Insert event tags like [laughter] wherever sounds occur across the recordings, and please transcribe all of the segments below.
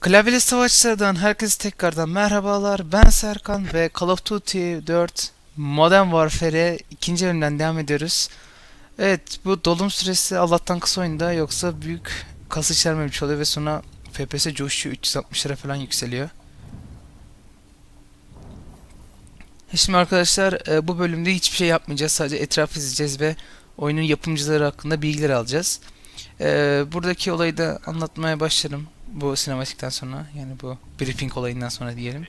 Klavyeli Savaşçılardan herkese tekrardan merhabalar. Ben Serkan ve Call of Duty 4 Modern Warfare'e ikinci bölümden devam ediyoruz. Evet bu dolum süresi Allah'tan kısa oyunda yoksa büyük kası içermemiş oluyor ve sonra FPS coşuyor 360'lara falan yükseliyor. Şimdi arkadaşlar e, bu bölümde hiçbir şey yapmayacağız. Sadece etrafı izleyeceğiz ve oyunun yapımcıları hakkında bilgiler alacağız. E, buradaki olayı da anlatmaya başlarım bu sinematikten sonra. Yani bu briefing olayından sonra diyelim.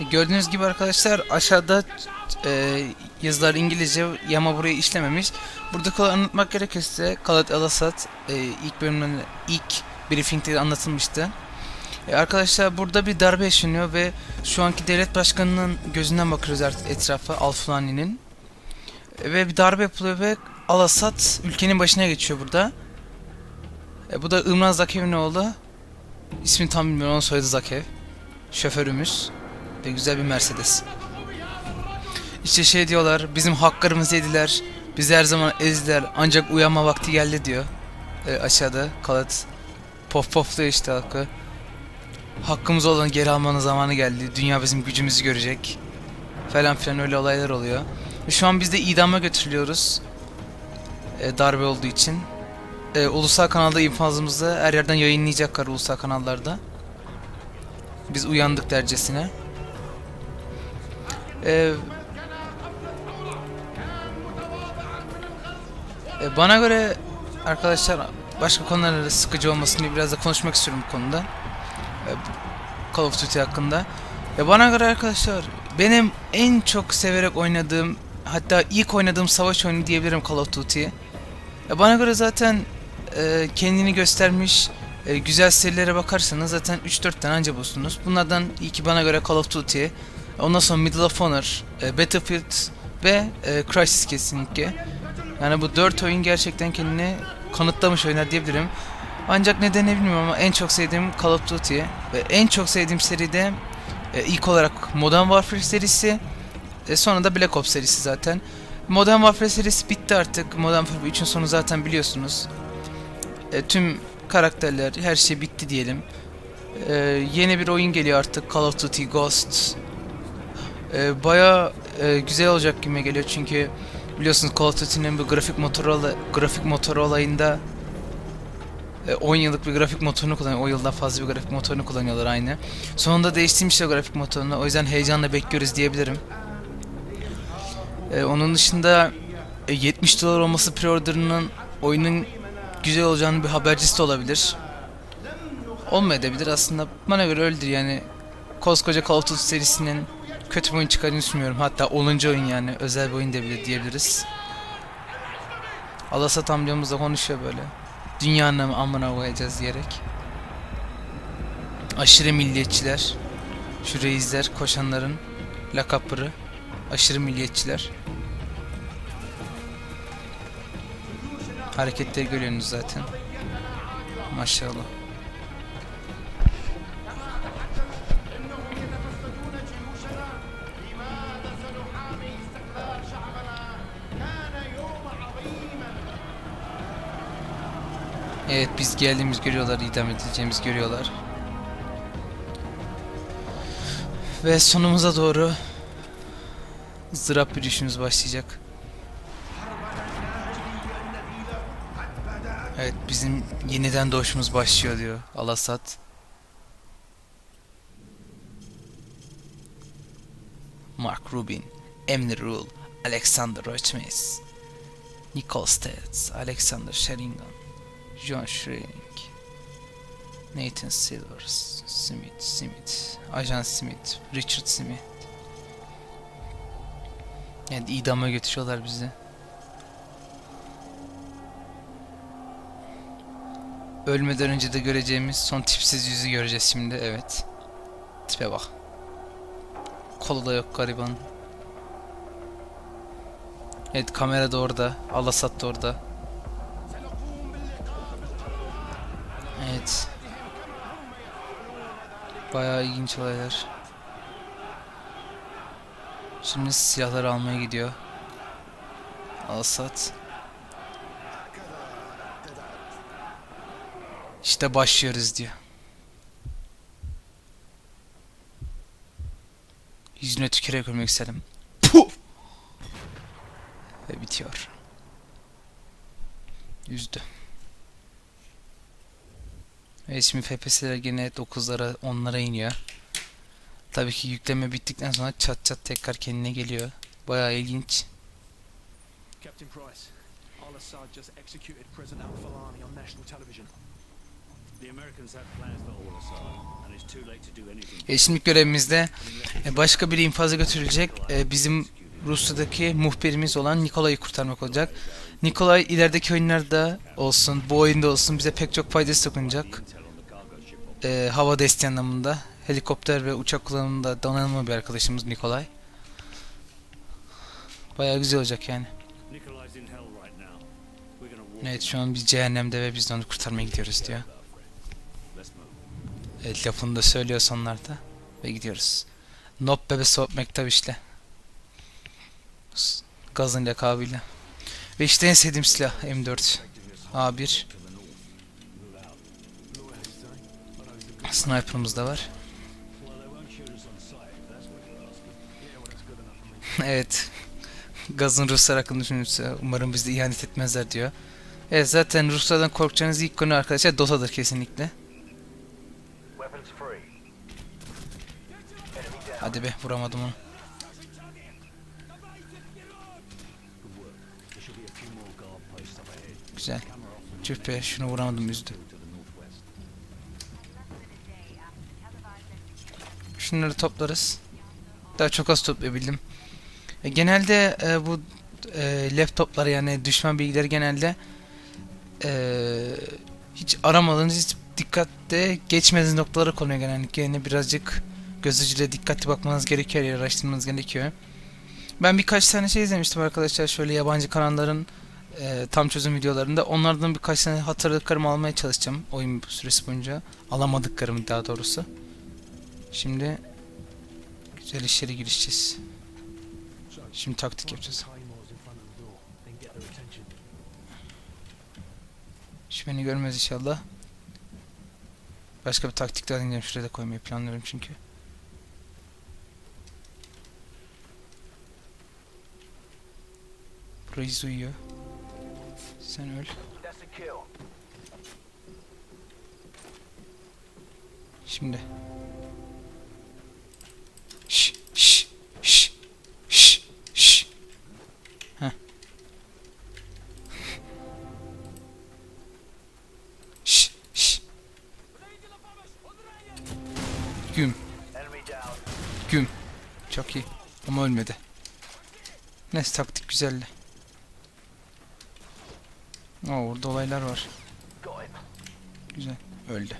Gördüğünüz gibi arkadaşlar aşağıda e, yazılar İngilizce yama burayı işlememiş. Burada anlatmak gerekirse Kalat Alasat e, ilk bölümün ilk briefingde anlatılmıştı. E, arkadaşlar burada bir darbe yaşanıyor ve şu anki devlet başkanının gözünden bakıyoruz etrafa Al-Fulani'nin. E, ve bir darbe yapılıyor ve Al-Assad ülkenin başına geçiyor burada. E, bu da Imran Zakev'in oğlu. İsmini tam bilmiyorum onun soyadı Zakev. Şoförümüz. Ve güzel bir Mercedes. İşte şey diyorlar bizim haklarımızı yediler. Bizi her zaman ezdiler ancak uyanma vakti geldi diyor. E, aşağıda Kalat pof pofluyor işte halkı. Hakkımız olan geri almanın zamanı geldi. Dünya bizim gücümüzü görecek. Falan filan öyle olaylar oluyor. Ve şu an biz de idama götürülüyoruz. E, darbe olduğu için e, ulusal kanalda infazımızı her yerden yayınlayacaklar ulusal kanallarda. Biz uyandık dercesine. E, e, bana göre arkadaşlar başka konularda sıkıcı olmasın diye biraz da konuşmak istiyorum bu konuda. E, Call of Duty hakkında. E, bana göre arkadaşlar benim en çok severek oynadığım hatta ilk oynadığım savaş oyunu diyebilirim Call of Duty'ye. E, bana göre zaten e, kendini göstermiş e, güzel serilere bakarsanız zaten 3-4 tane anca bulursunuz. Bunlardan ilki bana göre Call of Duty, ondan sonra Medal of Honor, e, Battlefield ve e, Crysis kesinlikle. Yani bu 4 oyun gerçekten kendini kanıtlamış oyunlar diyebilirim. Ancak nedeni bilmiyorum ama en çok sevdiğim Call of Duty ve en çok sevdiğim seri de e, ilk olarak Modern Warfare serisi, e, sonra da Black Ops serisi zaten. Modern Warfare serisi bitti artık. Modern Warfare 3'ün sonu zaten biliyorsunuz. E, tüm karakterler, her şey bitti diyelim. E, yeni bir oyun geliyor artık Call of Duty Ghosts. E, Baya e, güzel olacak gibi geliyor çünkü biliyorsunuz Call of Duty'nin bu grafik motoru grafik motoru olayında e, 10 yıllık bir grafik motorunu kullanıyor. O yıldan fazla bir grafik motorunu kullanıyorlar aynı. Sonunda değiştirmişler grafik motorunu. O yüzden heyecanla bekliyoruz diyebilirim. E, onun dışında e, 70 dolar olması preorder'ının oyunun güzel olacağını bir habercisi de olabilir. Olmayabilir aslında. Bana göre öyledir yani. Koskoca Call of Duty serisinin kötü bir oyun çıkarını düşünmüyorum. Hatta 10. oyun yani. Özel bir oyun da bile diyebiliriz. Alasat amcamız da konuşuyor böyle. Dünyanın amına koyacağız diyerek. Aşırı milliyetçiler. Şu reisler, koşanların lakapları. Aşırı milliyetçiler. Hareketleri görüyorsunuz zaten. Maşallah. Evet biz geldiğimiz görüyorlar, idam edileceğimiz görüyorlar. Ve sonumuza doğru ızdırap bir düşüşümüz başlayacak. Evet bizim yeniden doğuşumuz başlıyor diyor Alasat. Mark Rubin, Emily Rule, Alexander Rochmes, Nicole Stets, Alexander Sheringham, John Shrink, Nathan Silvers, Smith, Smith, Ajan Smith, Richard Smith. Yani idama götürüyorlar bizi. ölmeden önce de göreceğimiz son tipsiz yüzü göreceğiz şimdi. Evet. Tipe bak. Kolu da yok gariban. Evet kamera da orada. Alasat da orada. Bayağı ilginç olaylar. Şimdi silahları almaya gidiyor. Alsat. İşte başlıyoruz diyor. Yüzüne tükürerek ölmek istedim. Puh! Ve bitiyor. Üzdü. Evet şimdi FPS'ler gene 9'lara 10'lara iniyor. Tabii ki yükleme bittikten sonra çat çat tekrar kendine geliyor. Bayağı ilginç. Captain Price, Al-Assad just executed President Al-Falani on national television. E, şimdi görevimizde e, başka bir infaza götürülecek. E, bizim Rusya'daki muhbirimiz olan Nikolay'ı kurtarmak olacak. Nikolay ilerideki oyunlarda olsun, bu oyunda olsun bize pek çok faydası dokunacak. Intel on the cargo ship. E, hava desteği anlamında. Helikopter ve uçak kullanımında donanımlı bir arkadaşımız Nikolay. Bayağı güzel olacak yani. Evet şu an biz cehennemde ve biz de onu kurtarmaya gidiyoruz diyor. Evet lafını da söylüyor sonlarda. Ve gidiyoruz. Nop bebe soğuk mektep işte. Gazın lakabıyla. Ve işte en sevdiğim silah M4. A1. Sniper'ımız da var. [laughs] Evet. Gazın Ruslar hakkında düşünürse umarım bizi ihanet etmezler diyor. Evet zaten Ruslardan korkacağınız ilk konu arkadaşlar Dota'dır kesinlikle. Hadi be vuramadım onu. Güzel. Tüh şunu vuramadım üzdü. Şunları toplarız. Daha çok az toplayabildim. E, genelde e, bu e, laptoplar yani düşman bilgileri genelde e, hiç aramadığınız hiç dikkatte geçmediğiniz noktalara konuyor genellikle. Yani birazcık göz ucuyla dikkatli bakmanız gerekiyor, araştırmanız gerekiyor. Ben birkaç tane şey izlemiştim arkadaşlar şöyle yabancı kanalların e, tam çözüm videolarında. Onlardan birkaç tane hatırladıklarımı almaya çalışacağım oyun süresi boyunca. Alamadıklarımı daha doğrusu. Şimdi güzel işlere girişeceğiz. Şimdi taktik yapacağız. Şu beni görmez inşallah. Başka bir taktik daha deneyeceğim. Şuraya da koymayı planlıyorum çünkü. Burayı uyuyor. Sen öl. Şimdi. Şş, şş, şş, şş, şş. Şş, şş. Güm, güm. Çok iyi. Ama ölmedi. Neyse taktik güzeldi. Oo, orada olaylar var. Güzel. Öldü.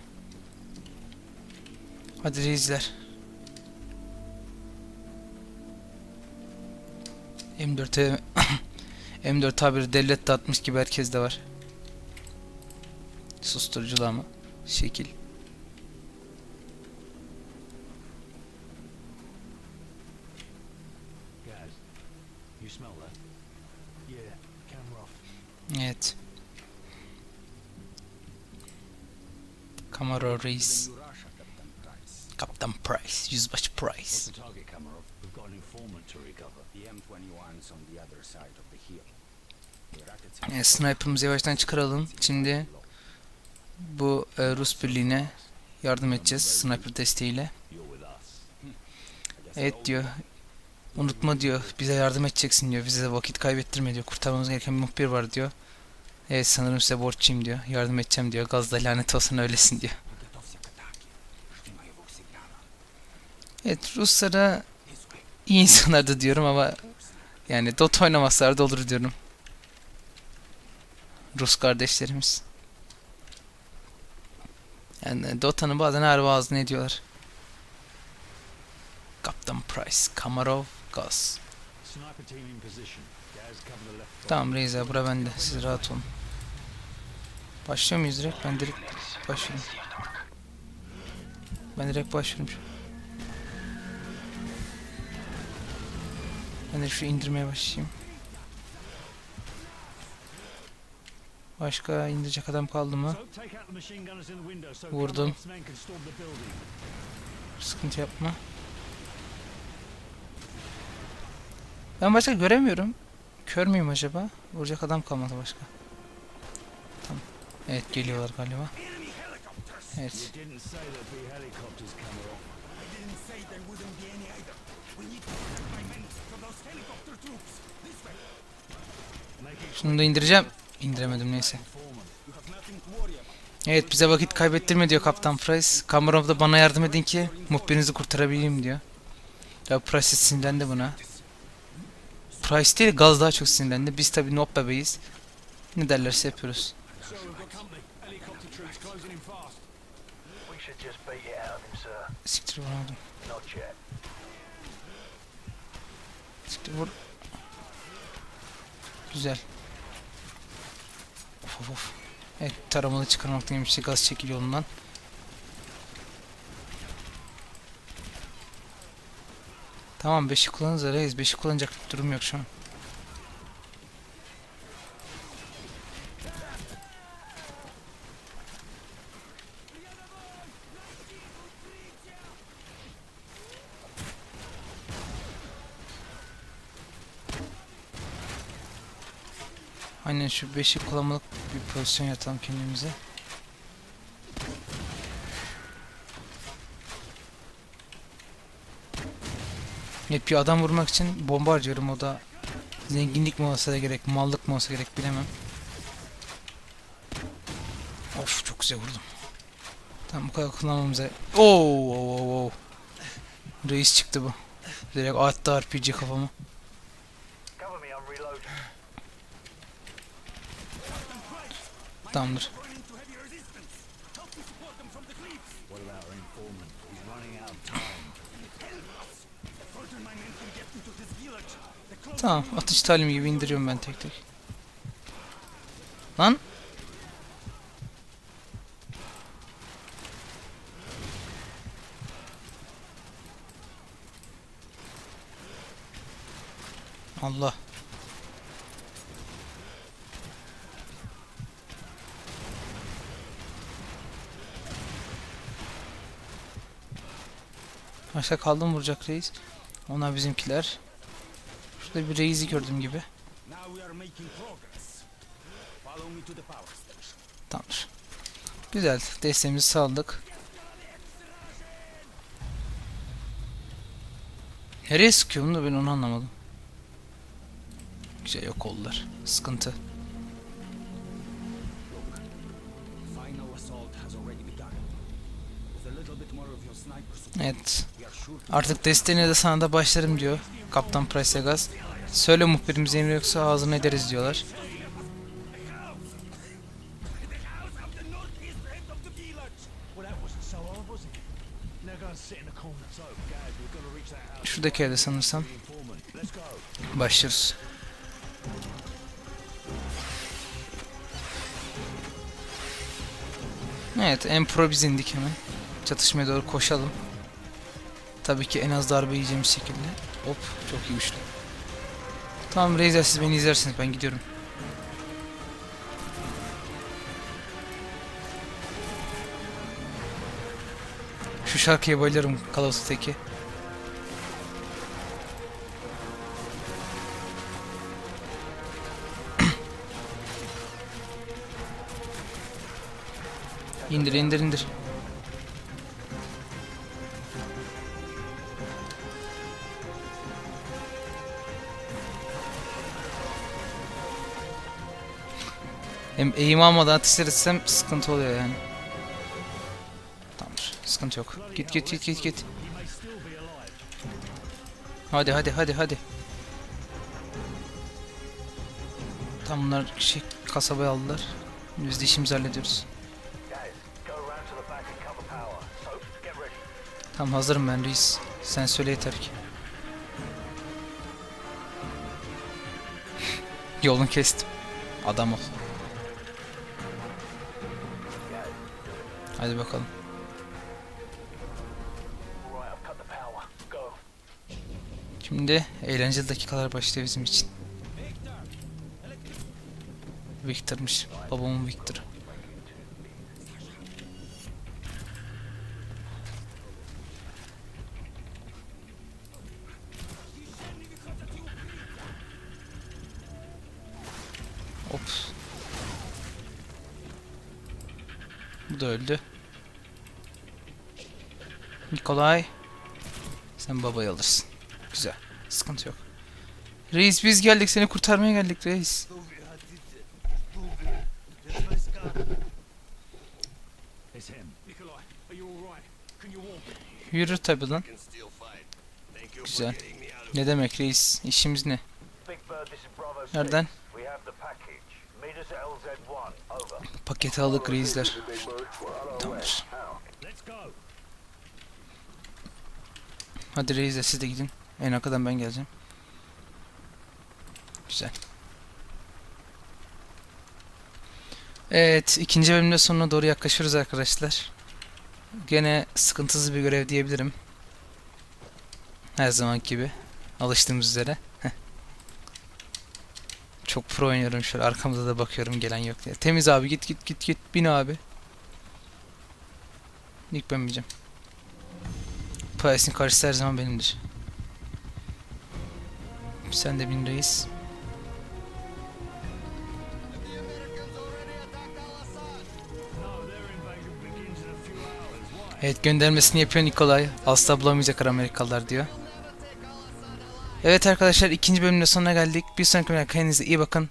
Hadi reisler. M4'e [coughs] M4 tabiri devlet dağıtmış gibi herkes de var. Susturuculu ama. Şekil. Evet. Camaro Reis. Russia, Captain Price. Kaptan Price. Yüzbaşı Price. What's the target, Kamarov? We've got an informant to recover. The M21's on the other side of the hill. The rockets have Evet, sniper'ımızı yavaştan çıkaralım. Şimdi bu e, Rus birliğine yardım edeceğiz sniper desteğiyle. Evet diyor. Unutma diyor. Bize yardım edeceksin diyor. Bize vakit kaybettirme diyor. Kurtarmamız gereken bir muhbir var diyor. Evet sanırım size borçluyum diyor. Yardım edeceğim diyor. Gazda lanet olsun öylesin diyor. Evet Ruslara iyi insanlardı diyorum ama yani Dota oynamazlar da olur diyorum. Rus kardeşlerimiz. Yani Dota'nın bazen her ağzını ediyorlar. Kaptan Price, Kamarov, Gaz. Tamam abi bura bende. Siz rahat olun. Başlıyor muyuz direkt? Ben direkt başlıyorum. Ben direkt başlıyorum. Ben de şu indirmeye başlayayım. Başka indirecek adam kaldı mı? Vurdum. Sıkıntı yapma. Ben başka göremiyorum. Kör müyüm acaba? Vuracak adam kalmadı başka. Evet geliyorlar galiba. Evet. Şunu da indireceğim. İndiremedim neyse. Evet bize vakit kaybettirme diyor Kaptan Price. Kamerov da bana yardım edin ki muhbirinizi kurtarabileyim diyor. Ya Price sinirlendi buna. Price değil Gaz daha çok sinirlendi. Biz tabi not bebeğiz. Ne derlerse yapıyoruz. Siktir. Not yet. Siktir vur. Güzel. Of of of. Evet taramalı çıkarmaktayım işte gaz çekil yolundan. Tamam 5'i kullanırız reis. 5'i kullanacak durum yok şu an. Aynen şu 5'i kullanmalık bir pozisyon yatalım kendimize. Evet bir adam vurmak için bomba harcıyorum o da zenginlik mi olsa gerek, mallık mı olsa gerek bilemem. Of çok güzel vurdum. Tamam bu kadar kullanmamıza... Oo, oo, oo, oo. Reis çıktı bu. Direkt attı RPG kafama. Time. Tamam atış talim gibi indiriyorum ben tek tek. Lan. Allah. Başka kaldı mı vuracak reis? Onlar bizimkiler. Şurada bir reisi gördüğüm gibi. Tamamdır. Güzel. Desteğimizi sağladık. Nereye sıkıyorum da ben onu anlamadım. Güzel yok oldular. Sıkıntı. Evet. Artık desteğine de sana da başlarım diyor. Kaptan Price Gaz. Söyle muhbirimiz emri yoksa ağzını ederiz diyorlar. Şuradaki evde sanırsam. Başlıyoruz. Evet, en pro biz indik hemen. Çatışmaya doğru koşalım. Tabii ki en az darbe yiyeceğimiz şekilde. Hop, çok iyi uçtu. Tamam Reizer siz beni izlersiniz, ben gidiyorum. Şu şarkıya bayılırım Duty'deki. İndir indir indir. Hem eğim almadan ateş etsem sıkıntı oluyor yani. Tamamdır. Sıkıntı yok. Git git git git git. Hadi hadi hadi hadi. Tam bunlar şey kasabaya aldılar. Biz de işimizi hallediyoruz. Tamam hazırım ben reis. Sen söyle yeter ki. [laughs] Yolunu kestim. Adam ol. Hadi bakalım. Şimdi eğlenceli dakikalar başlıyor bizim için. Victor'mış. Babamın Victor'ı. Bu da öldü. Nikolay. Sen babayı alırsın. Güzel. Sıkıntı yok. Reis biz geldik seni kurtarmaya geldik reis. Yürü tabi lan. Güzel. Ne demek reis? İşimiz ne? Big Bird, this is Bravo 6. Nereden? Paketi aldık reisler. Tamamdır. Hadi reisler siz de gidin. En arkadan ben geleceğim. Güzel. Evet, ikinci bölümde sonuna doğru yaklaşıyoruz arkadaşlar. Gene sıkıntısız bir görev diyebilirim. Her zaman gibi. Alıştığımız üzere. Çok pro oynuyorum şöyle arkamda da bakıyorum gelen yok diye. Temiz abi git git git git bin abi. İlk ben bineceğim. Karşısı her zaman benimdir. Sen de bin reis. Evet göndermesini yapıyor Nikolay. Asla bulamayacaklar Amerikalılar diyor. Evet arkadaşlar ikinci bölümde sonuna geldik. Bir sonraki bölümde kendinize iyi bakın.